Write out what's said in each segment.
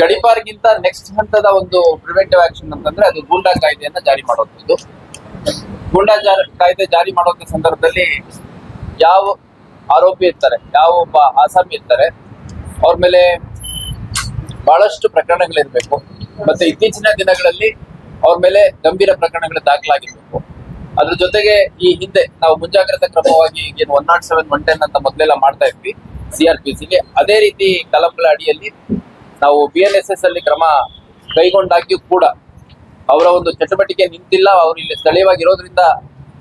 ಗಡಿಪಾರ್ಗಿಂತ next ಹಂತದ ಒಂದು preventive action ಅಂತಂದ್ರೆ ಅದು ಗೂಂಡಾ ಕಾಯ್ದೆಯನ್ನ ಜಾರಿ ಮಾಡುವಂಥದ್ದು. ಗೂಂಡಾ ಕಾಯ್ದೆ ಜಾರಿ ಮಾಡುವಂತ ಸಂದರ್ಭದಲ್ಲಿ ಯಾವ ಆರೋಪಿ ಇರ್ತಾರೆ, ಯಾವ ಒಬ್ಬ ಆಸಾಮಿ ಇರ್ತಾರೆ, ಅವ್ರ ಮೇಲೆ ಬಹಳಷ್ಟು ಪ್ರಕರಣಗಳಿರ್ಬೇಕು. ಮತ್ತೆ ಇತ್ತೀಚಿನ ದಿನಗಳಲ್ಲಿ ಅವ್ರ ಮೇಲೆ ಗಂಭೀರ ಪ್ರಕರಣಗಳು ದಾಖಲಾಗಿರ್ಬೇಕು. ಅದ್ರ ಜೊತೆಗೆ ಈ ಹಿಂದೆ ನಾವು ಮುಂಜಾಗ್ರತಾ ಕ್ರಮವಾಗಿ ಏನು one nought seven one ten ಅಂತ ಮೊದಲೆಲ್ಲ ಮಾಡ್ತಾ ಇದ್ವಿ ಸಿ ಆರ್ ಪಿ ಸಿಗೆ ಅದೇ ರೀತಿ ಕಲಂಗಳ ಅಡಿಯಲ್ಲಿ ನಾವು ಬಿ ಎನ್ ಎಸ್ ಎಸ್ ಅಲ್ಲಿ ಕ್ರಮ ಕೈಗೊಂಡಾಗ್ಯೂ ಕೂಡ ಅವರ ಒಂದು ಚಟುವಟಿಕೆ ನಿಂತಿಲ್ಲ. ಅವರು ಇಲ್ಲಿ ಸ್ಥಳೀಯವಾಗಿರೋದ್ರಿಂದ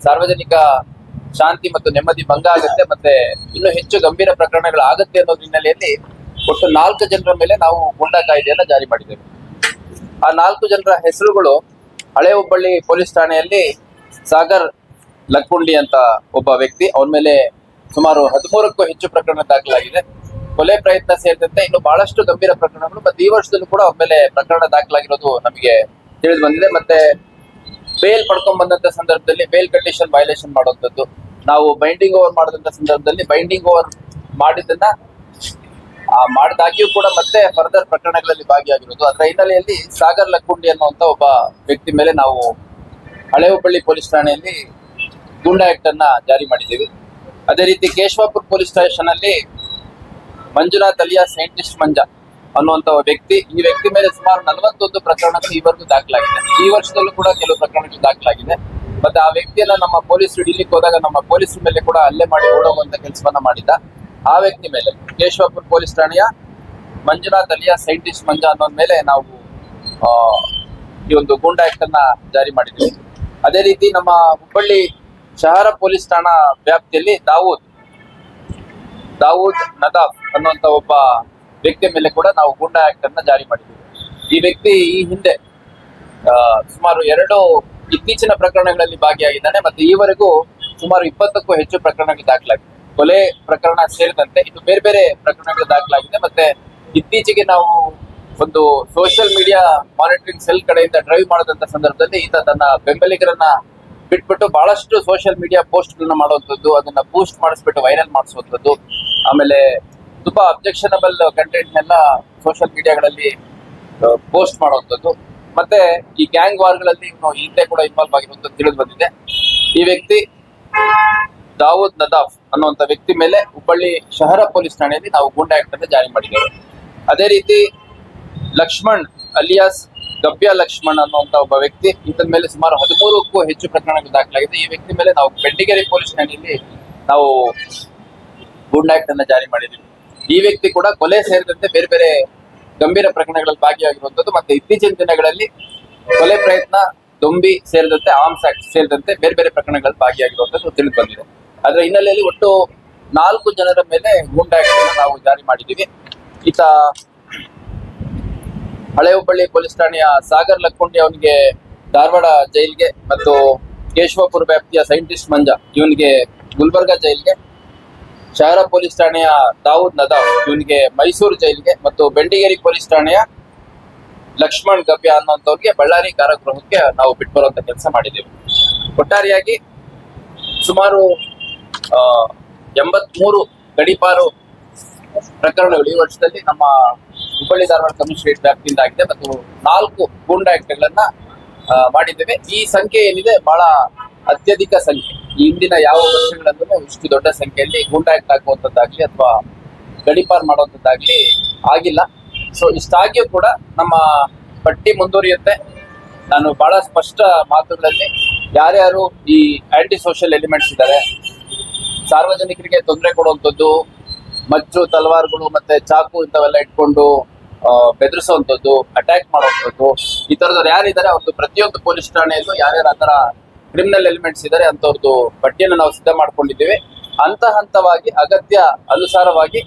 ಸಾರ್ವಜನಿಕ ಶಾಂತಿ ಮತ್ತು ನೆಮ್ಮದಿ ಭಂಗ ಆಗುತ್ತೆ ಮತ್ತೆ ಇನ್ನೂ ಹೆಚ್ಚು ಗಂಭೀರ ಪ್ರಕರಣಗಳು ಆಗುತ್ತೆ ಅನ್ನೋ ಹಿನ್ನೆಲೆಯಲ್ಲಿ ಒಟ್ಟು ನಾಲ್ಕು ಜನರ ಮೇಲೆ ನಾವು ಗೂಂಡಾ ಕಾಯ್ದೆಯನ್ನ ಜಾರಿ ಮಾಡಿದ್ದೇವೆ. ಆ ನಾಲ್ಕು ಜನರ ಹೆಸರುಗಳು ಹಳೆ ಹುಬ್ಬಳ್ಳಿ ಪೊಲೀಸ್ ಠಾಣೆಯಲ್ಲಿ ಸಾಗರ್ ಲಕ್ಕುಂಡಿ ಅಂತ ಒಬ್ಬ ವ್ಯಕ್ತಿ, ಅವನ ಮೇಲೆ ಸುಮಾರು ಹದಿಮೂರಕ್ಕೂ ಹೆಚ್ಚು ಪ್ರಕರಣ ದಾಖಲಾಗಿದೆ. ಕೊಲೆ ಪ್ರಯತ್ನ ಸೇರಿದಂತೆ ಇನ್ನು ಬಹಳಷ್ಟು ಗಂಭೀರ ಪ್ರಕರಣಗಳು ಮತ್ತೆ ಈ ವರ್ಷದಲ್ಲೂ ಕೂಡ ಅವ್ರ ಮೇಲೆ ಪ್ರಕರಣ ದಾಖಲಾಗಿರೋದು ನಮಗೆ ತಿಳಿದು ಬಂದಿದೆ. ಮತ್ತೆ ಬೇಲ್ ಪಡ್ಕೊಂಡ್ ಬಂದಂತ ಸಂದರ್ಭದಲ್ಲಿ ಬೇಲ್ ಕಂಡೀಷನ್ ವೈಲೇಷನ್ ಮಾಡುವಂಥದ್ದು. ನಾವು ಬೈಂಡಿಂಗ್ ಓವರ್ ಮಾಡಿದಂತ ಸಂದರ್ಭದಲ್ಲಿ ಬೈಂಡಿಂಗ್ ಓವರ್ ಮಾಡಿದ್ದನ್ನ ಮಾಡಿದಾಗ್ಯೂ ಕೂಡ ಮತ್ತೆ ಫರ್ದರ್ ಪ್ರಕರಣಗಳಲ್ಲಿ ಭಾಗಿಯಾಗಿರೋದು. ಅದರ ಹಿನ್ನೆಲೆಯಲ್ಲಿ ಸಾಗರ್ ಲಕ್ಕುಂಡಿ ಅನ್ನುವಂತ ಒಬ್ಬ ವ್ಯಕ್ತಿ ಮೇಲೆ ನಾವು ಹಳೆ ಹುಬ್ಬಳ್ಳಿ ಪೊಲೀಸ್ ಠಾಣೆಯಲ್ಲಿ ಗೂಂಡಾ ಆಕ್ಟ್ ಅನ್ನ ಜಾರಿ ಮಾಡಿದ್ದೀವಿ. ಅದೇ ರೀತಿ ಕೇಶವಾಪುರ ಪೊಲೀಸ್ ಸ್ಟೇಷನ್ ಅಲ್ಲಿ ಮಂಜುನಾಥ್ ಅಲಿಯಾ ಸೈಂಟಿಸ್ಟ್ ಮಂಜ ಅನ್ನುವಂತ ವ್ಯಕ್ತಿ. ಈ ವ್ಯಕ್ತಿ ಮೇಲೆ ಸುಮಾರು ನಲವತ್ತೊಂದು ಪ್ರಕರಣಗಳು ಈವರೆಗೂ ದಾಖಲಾಗಿದೆ. ಈ ವರ್ಷದಲ್ಲೂ ಕೂಡ ಕೆಲವು ಪ್ರಕರಣಗಳು ದಾಖಲಾಗಿದೆ. ಮತ್ತೆ ಆ ವ್ಯಕ್ತಿಯನ್ನ ನಮ್ಮ ಪೊಲೀಸ್ ಹಿಡಿಲಿಕ್ಕೆ ಹೋದಾಗ ನಮ್ಮ ಪೊಲೀಸರ ಮೇಲೆ ಕೂಡ ಹಲ್ಲೆ ಮಾಡಿ ಓಡೋಗುವಂತ ಕೆಲಸವನ್ನ ಮಾಡಿದ್ದ ಆ ವ್ಯಕ್ತಿ ಮೇಲೆ. ಕೇಶವಪುರ ಪೊಲೀಸ್ ಠಾಣೆಯ ಮಂಜುನಾಥ್ ಅಲಿಯಾ ಸೈಂಟಿಸ್ಟ್ ಮಂಜ ಅನ್ನೋದ್ ಮೇಲೆ ನಾವು ಈ ಒಂದು ಗೂಂಡಾ ಆಕ್ಟ್ ಅನ್ನ ಜಾರಿ ಮಾಡಿದ್ವಿ. ಅದೇ ರೀತಿ ನಮ್ಮ ಹುಬ್ಬಳ್ಳಿ ಶಹರ ಪೊಲೀಸ್ ಠಾಣಾ ವ್ಯಾಪ್ತಿಯಲ್ಲಿ ದಾವೂದ್ ದಾವೂದ್ ನದಾಫ್ ಅನ್ನುವಂತ ಒಬ್ಬ ವ್ಯಕ್ತಿ ಮೇಲೆ ಕೂಡ ನಾವು ಗೂಂಡಾ ಆಕ್ಟ್ ಅನ್ನ ಜಾರಿ ಮಾಡಿದ್ದೀವಿ. ಈ ವ್ಯಕ್ತಿ ಈ ಹಿಂದೆ ಸುಮಾರು ಎರಡು ಇತ್ತೀಚಿನ ಪ್ರಕರಣಗಳಲ್ಲಿ ಭಾಗಿಯಾಗಿದ್ದಾನೆ ಮತ್ತೆ ಈವರೆಗೂ ಸುಮಾರು ಇಪ್ಪತ್ತಕ್ಕೂ ಹೆಚ್ಚು ಪ್ರಕರಣಗಳು ದಾಖಲಾಗಿದೆ. ಕೊಲೆ ಪ್ರಕರಣ ಸೇರಿದಂತೆ ಇದು ಬೇರೆ ಬೇರೆ ಪ್ರಕರಣಗಳು ದಾಖಲಾಗಿದೆ ಮತ್ತೆ ಇತ್ತೀಚೆಗೆ ನಾವು ಒಂದು ಸೋಷಿಯಲ್ ಮೀಡಿಯಾ ಮಾನಿಟರಿಂಗ್ ಸೆಲ್ ಕಡೆಯಿಂದ ಡ್ರೈವ್ ಮಾಡದಂತ ಸಂದರ್ಭದಲ್ಲಿ ಈತ ತನ್ನ ಬೆಂಬಲಿಗರನ್ನ ಬಿಟ್ಬಿಟ್ಟು ಬಹಳಷ್ಟು ಸೋಷಿಯಲ್ ಮೀಡಿಯಾ ಪೋಸ್ಟ್ ಗಳನ್ನ ಮಾಡುವಂಥದ್ದು, ಅದನ್ನ ಬೂಸ್ಟ್ ಮಾಡಿಸ್ಬಿಟ್ಟು ವೈರಲ್ ಮಾಡಿಸುವಂಥದ್ದು ಆಮೇಲೆ ತುಂಬಾ ಅಬ್ಜೆಕ್ಷನಬಲ್ ಕಂಟೆಂಟ್ ಎಲ್ಲ ಸೋಷಿಯಲ್ ಮೀಡಿಯಾಗಳಲ್ಲಿ ಪೋಸ್ಟ್ ಮಾಡುವಂಥದ್ದು. ಮತ್ತೆ ಈ ಗ್ಯಾಂಗ್ ವಾರ್ಗಳಲ್ಲಿ ಇವನು ಹಿಂದೆ ಕೂಡ ಇನ್ವಾಲ್ವ್ ಆಗಿರುವಂತ ತಿಳಿದು ಬಂದಿದೆ. ಈ ವ್ಯಕ್ತಿ ದಾವೂದ್ ನದಾಫ್ ಅನ್ನುವಂತ ವ್ಯಕ್ತಿ ಮೇಲೆ ಹುಬ್ಬಳ್ಳಿ ಶಹರ ಪೊಲೀಸ್ ಠಾಣೆಯಲ್ಲಿ ನಾವು ಗೂಂಡಾ ಆಕ್ಟ್ ಜಾರಿ ಮಾಡಿದ್ದೇವೆ. ಅದೇ ರೀತಿ ಲಕ್ಷ್ಮಣ್ ಅಲಿಯಾಸ್ ಗಬ್ಯ ಲಕ್ಷ್ಮಣ್ ಅನ್ನುವಂತ ಒಬ್ಬ ವ್ಯಕ್ತಿ ಈತನ ಮೇಲೆ ಸುಮಾರು ಹದಿಮೂರಕ್ಕೂ ಹೆಚ್ಚು ಪ್ರಕರಣಗಳು ದಾಖಲಾಗಿದೆ. ಈ ವ್ಯಕ್ತಿ ಮೇಲೆ ನಾವು ಬೆಳ್ಳಿಗೆರೆ ಪೊಲೀಸ್ ಠಾಣೆಯಲ್ಲಿ ನಾವು ಗೂಂಡಾ ಆಕ್ಟ್ ಅನ್ನ ಜಾರಿ ಮಾಡಿದ್ದೀವಿ ಈ ವ್ಯಕ್ತಿ ಕೂಡ ಕೊಲೆ ಸೇರಿದಂತೆ ಬೇರೆ ಬೇರೆ ಗಂಭೀರ ಪ್ರಕರಣಗಳಲ್ಲಿ ಭಾಗಿಯಾಗಿರುವಂತದ್ದು ಮತ್ತೆ ಇತ್ತೀಚಿನ ದಿನಗಳಲ್ಲಿ ಕೊಲೆ ಪ್ರಯತ್ನ, ದೊಂಬಿ ಸೇರಿದಂತೆ ಆರ್ಮ್ಸ್ ಆಕ್ಟ್ ಸೇರಿದಂತೆ ಬೇರೆ ಬೇರೆ ಪ್ರಕರಣಗಳಲ್ಲಿ ಭಾಗಿಯಾಗಿರುವಂತದ್ದು ತಿಳಿದು ಬಂದಿದೆ. ಅದರ ಹಿನ್ನೆಲೆಯಲ್ಲಿ ಒಟ್ಟು ನಾಲ್ಕು ಜನರ ಮೇಲೆ ಗೂಂಡಾ ಆಕ್ಟ್ ನಾವು ಜಾರಿ ಮಾಡಿದ್ದೀವಿ. ಈತ ಹಳೆ ಹುಬ್ಬಳ್ಳಿ ಪೊಲೀಸ್ ಠಾಣೆಯ ಸಾಗರ್ ಲಕ್ಕುಂಡಿ ಅವನಿಗೆ ಧಾರವಾಡ ಜೈಲ್ಗೆ ಮತ್ತು ಕೇಶವಪುರ ವ್ಯಾಪ್ತಿಯ ಸೈಂಟಿಸ್ಟ್ ಮಂಜ ಇವನಿಗೆ ಗುಲ್ಬರ್ಗಾ ಜೈಲ್ಗೆ ಶಹರ ಪೊಲೀಸ್ ಠಾಣೆಯ ದಾವೂದ್ ನದಾವ್ ಇವನಿಗೆ ಮೈಸೂರು ಜೈಲಿಗೆ ಮತ್ತು ಬೆಂಡಿಗೇರಿ ಪೊಲೀಸ್ ಠಾಣೆಯ ಲಕ್ಷ್ಮಣ್ ಗಬ್ಯ ಅನ್ನೋಂಥವ್ರಿಗೆ ಬಳ್ಳಾರಿ ಕಾರಾಗೃಹಕ್ಕೆ ನಾವು ಬಿಟ್ಟು ಬರುವಂತ ಕೆಲಸ ಮಾಡಿದ್ದೇವೆ. ಒಟ್ಟಾರೆಯಾಗಿ ಸುಮಾರು ಎಂಬತ್ಮೂರು ಗಡಿಪಾರು ಪ್ರಕರಣಗಳು ಈ ವರ್ಷದಲ್ಲಿ ನಮ್ಮ ಹುಬ್ಬಳ್ಳಿ ಧಾರವಾಡ ಕಮಿಷನರೇಟ್ ವ್ಯಾಪ್ತಿಯಿಂದ ಆಗಿದೆ ಮತ್ತು ನಾಲ್ಕು ಗೂಂಡಾ ಮಾಡಿದ್ದೇವೆ. ಈ ಸಂಖ್ಯೆ ಏನಿದೆ, ಬಹಳ ಅತ್ಯಧಿಕ ಸಂಖ್ಯೆ. ಹಿಂದಿನ ಯಾವ ವರ್ಷಗಳಲ್ಲೂ ಇಷ್ಟು ದೊಡ್ಡ ಸಂಖ್ಯೆಯಲ್ಲಿ ಗೂಂಡಾಕ್ಟ್ ಹಾಕುವಂಥದ್ದಾಗ್ಲಿ ಅಥವಾ ಗಡಿಪಾರ್ ಮಾಡುವಂಥದ್ದಾಗ್ಲಿ ಆಗಿಲ್ಲ. ಸೊ ಇಷ್ಟಾಗಿಯೂ ಕೂಡ ನಮ್ಮ ಪಟ್ಟಿ ಮುಂದುವರಿಯುತ್ತೆ. ನಾನು ಬಹಳ ಸ್ಪಷ್ಟ ಮಾತುಗಳಲ್ಲಿ ಯಾರ್ಯಾರು ಈ ಆಂಟಿ ಸೋಷಿಯಲ್ ಎಲಿಮೆಂಟ್ಸ್ ಇದ್ದಾರೆ, ಸಾರ್ವಜನಿಕರಿಗೆ ತೊಂದರೆ ಕೊಡುವಂಥದ್ದು, ಮಜ್ಜು, ತಲವಾರ್ಗಳು ಮತ್ತೆ ಚಾಕು ಇಂಥವೆಲ್ಲ ಇಟ್ಕೊಂಡು ಬೆದರಿಸುವಂಥದ್ದು ಅಟ್ಯಾಕ್ ಮಾಡುವಂಥದ್ದು, ಈ ಥರದವ್ರು ಯಾರಿದ್ದಾರೆ, ಅವ್ರದ್ದು ಪ್ರತಿಯೊಂದು ಪೊಲೀಸ್ ಠಾಣೆಯಲ್ಲೂ ಯಾರ್ಯಾರು ಆ ಥರ ಕ್ರಿಮಿನಲ್ ಎಲಿಮೆಂಟ್ಸ್ ಇದ್ದಾರೆ ಅಂತವ್ರದ್ದು ಪಟ್ಟಿಯನ್ನು ನಾವು ಸಿದ್ಧ ಮಾಡ್ಕೊಂಡಿದ್ದೀವಿ. ಹಂತ ಹಂತವಾಗಿ ಅಗತ್ಯ ಅನುಸಾರವಾಗಿ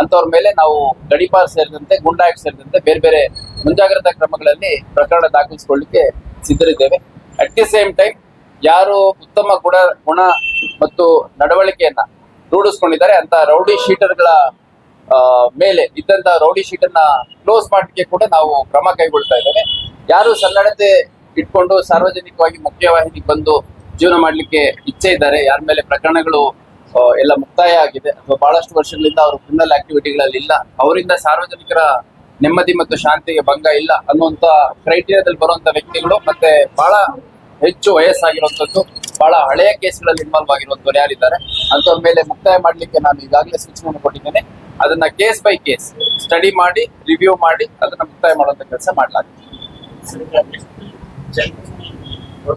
ಅಂತವ್ರ ಮೇಲೆ ನಾವು ಗಡಿಪಾರ್ ಸೇರಿದಂತೆ ಗುಂಡಾಯಕ್ ಸೇರಿದಂತೆ ಬೇರೆ ಬೇರೆ ಮುಂಜಾಗ್ರತಾ ಕ್ರಮಗಳಲ್ಲಿ ಪ್ರಕರಣ ದಾಖಲಿಸಿಕೊಳ್ಳಿಕ್ಕೆ ಸಿದ್ಧರಿದ್ದೇವೆ. ಅಟ್ ದಿ ಸೇಮ್ ಟೈಮ್ ಯಾರು ಉತ್ತಮ ಗುಣ ಗುಣ ಮತ್ತು ನಡವಳಿಕೆಯನ್ನ ರೂಢಿಸ್ಕೊಂಡಿದ್ದಾರೆ, ಅಂತ ರೌಡಿ ಶೀಟರ್ಗಳ ಮೇಲೆ ಇದ್ದಂತ ರೌಡಿ ಶೀಟ್ ಅನ್ನ ಕ್ಲೋಸ್ ಮಾಡಲಿಕ್ಕೆ ಕೂಡ ನಾವು ಕ್ರಮ ಕೈಗೊಳ್ತಾ ಇದ್ದೇವೆ. ಯಾರು ಸನ್ನಡತೆ ಇಟ್ಕೊಂಡು ಸಾರ್ವಜನಿಕವಾಗಿ ಮುಖ್ಯವಾಹಿನಿಗೆ ಬಂದು ಜೀವನ ಮಾಡಲಿಕ್ಕೆ ಇಚ್ಛೆ ಇದ್ದಾರೆ. ಯಾರ ಮೇಲೆ ಪ್ರಕರಣಗಳು ಎಲ್ಲ ಮುಕ್ತಾಯ ಆಗಿದೆ. ಅಥವಾ ಬಹಳಷ್ಟು ವರ್ಷಗಳಿಂದ ಅವರು ಕ್ರಿಮಿನಲ್ ಆಕ್ಟಿವಿಟಿಗಳಲ್ಲಿ ಇಲ್ಲ. ಅವರಿಂದ ಸಾರ್ವಜನಿಕರ ನೆಮ್ಮದಿ ಮತ್ತು ಶಾಂತಿಗೆ ಭಂಗ ಇಲ್ಲ ಅನ್ನುವಂತ ಕ್ರೈಟೀರಿಯಾದಲ್ಲಿ ಬರುವಂತ ವ್ಯಕ್ತಿಗಳು ಮತ್ತೆ ಬಹಳ ಹೆಚ್ಚು ವಯಸ್ಸಾಗಿರುವಂತದ್ದು, ಬಹಳ ಹಳೆಯ ಕೇಸ್ಗಳಲ್ಲಿ ಇನ್ವಾಲ್ವ್ ಆಗಿರುವಂತವ್ರು ಯಾರಿದ್ದಾರೆ. ಅಂತವ್ರ ಮೇಲೆ ಮುಕ್ತಾಯ ಮಾಡಲಿಕ್ಕೆ ನಾನು ಈಗಾಗಲೇ ಸೂಚನೆಯನ್ನು ಕೊಟ್ಟಿದ್ದೇನೆ. ಅದನ್ನ ಕೇಸ್ ಬೈ ಕೇಸ್ ಸ್ಟಡಿ ಮಾಡಿ, ರಿವ್ಯೂ ಮಾಡಿ, ಅದನ್ನ ಮುಕ್ತಾಯ ಮಾಡುವಂತ ಕೆಲಸ ಮಾಡಲಾಗಿದೆ. 这。